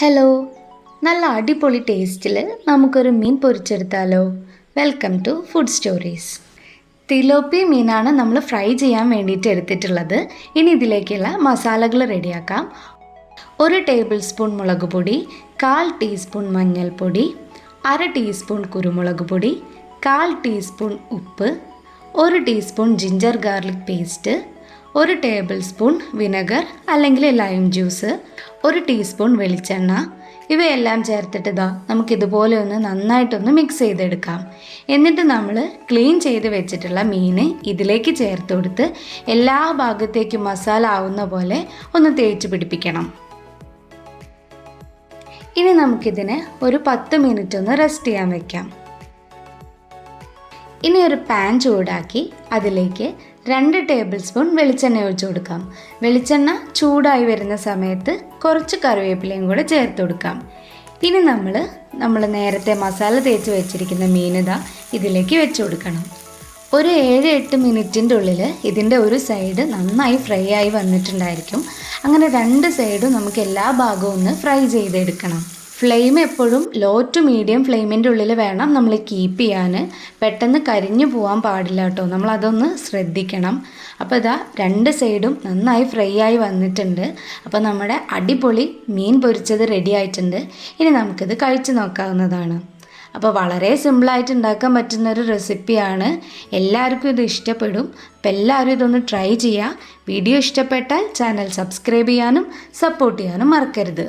Hello നല്ല അടിപൊളി ടേസ്റ്റിൽ നമുക്കൊരു മീൻ പൊരിച്ചെടുത്താലോ. Welcome to food stories tilapia മീനാണ് നമ്മൾ ഫ്രൈ ചെയ്യാൻ വേണ്ടിയിട്ട് എടുത്തിട്ടുള്ളത്. ഇനി ഇതിലേക്കുള്ള മസാലകൾ റെഡിയാക്കാം. ഒരു ടേബിൾ സ്പൂൺ മുളക് പൊടി കാൽ ടീസ്പൂൺ മഞ്ഞൾപ്പൊടി അര ടീസ്പൂൺ കുരുമുളക് പൊടി കാൽ ടീസ്പൂൺ ഉപ്പ് ഒരു ടീസ്പൂൺ ജിഞ്ചർ ഗാർലിക് പേസ്റ്റ് ഒരു ടേബിൾ സ്പൂൺ വിനെഗർ അല്ലെങ്കിൽ ലൈം ജ്യൂസ് ഒരു ടീസ്പൂൺ വെളിച്ചെണ്ണ. ഇവയെല്ലാം ചേർത്തിട്ട് ഇതാ നമുക്കിതുപോലെ ഒന്ന് നന്നായിട്ടൊന്ന് മിക്സ് ചെയ്തെടുക്കാം. എന്നിട്ട് നമ്മൾ ക്ലീൻ ചെയ്ത് വെച്ചിട്ടുള്ള മീൻ ഇതിലേക്ക് ചേർത്ത് കൊടുത്ത് എല്ലാ ഭാഗത്തേക്കും മസാല ആവുന്ന പോലെ ഒന്ന് തേച്ച് പിടിപ്പിക്കണം. ഇനി നമുക്കിതിനെ ഒരു പത്ത് മിനിറ്റ് ഒന്ന് റെസ്റ്റ് ചെയ്യാൻ വെക്കാം. ഇനി ഒരു പാൻ ചൂടാക്കി അതിലേക്ക് രണ്ട് ടേബിൾ സ്പൂൺ വെളിച്ചെണ്ണ ഒഴിച്ചു കൊടുക്കാം. വെളിച്ചെണ്ണ ചൂടായി വരുന്ന സമയത്ത് കുറച്ച് കറിവേപ്പിലയും കൂടെ ചേർത്ത് കൊടുക്കാം. ഇനി നമ്മൾ നമ്മൾ നേരത്തെ മസാല തേച്ച് വെച്ചിരിക്കുന്ന മീനിത ഇതിലേക്ക് വെച്ച് കൊടുക്കണം. ഒരു ഏഴ് എട്ട് മിനിറ്റിന്റെ ഉള്ളിൽ ഇതിന്റെ ഒരു സൈഡ് നന്നായി ഫ്രൈ ആയി വന്നിട്ടുണ്ടായിരിക്കും. അങ്ങനെ രണ്ട് സൈഡും നമുക്ക് എല്ലാ ഭാഗവും ഒന്ന് ഫ്രൈ ചെയ്തെടുക്കണം. ഫ്ലെയിം എപ്പോഴും ലോ ടു മീഡിയം ഫ്ലെയിമിന്റെ ഉള്ളിൽ വേണം നമ്മൾ കീപ്പ് ചെയ്യാൻ പെട്ടെന്ന് കരിഞ്ഞു പോകാൻ പാടില്ല കേട്ടോ. നമ്മളതൊന്ന് ശ്രദ്ധിക്കണം. അപ്പോൾ ഇതാ രണ്ട് സൈഡും നന്നായി ഫ്രൈ ആയി വന്നിട്ടുണ്ട്. അപ്പോൾ നമ്മുടെ അടിപൊളി മീൻ പൊരിച്ചത് റെഡി ആയിട്ടുണ്ട്. ഇനി നമുക്കിത് കഴിച്ചു നോക്കാവുന്നതാണ്. അപ്പോൾ വളരെ സിമ്പിളായിട്ട് ഉണ്ടാക്കാൻ പറ്റുന്ന ഒരു റെസിപ്പിയാണ് എല്ലാവർക്കും ഇത് ഇഷ്ടപ്പെടും. അപ്പോൾ എല്ലാവരും ഇതൊന്ന് ട്രൈ ചെയ്യുക. വീഡിയോ ഇഷ്ടപ്പെട്ടാൽ ചാനൽ സബ്സ്ക്രൈബ് ചെയ്യാനും സപ്പോർട്ട് ചെയ്യാനും മറക്കരുത്.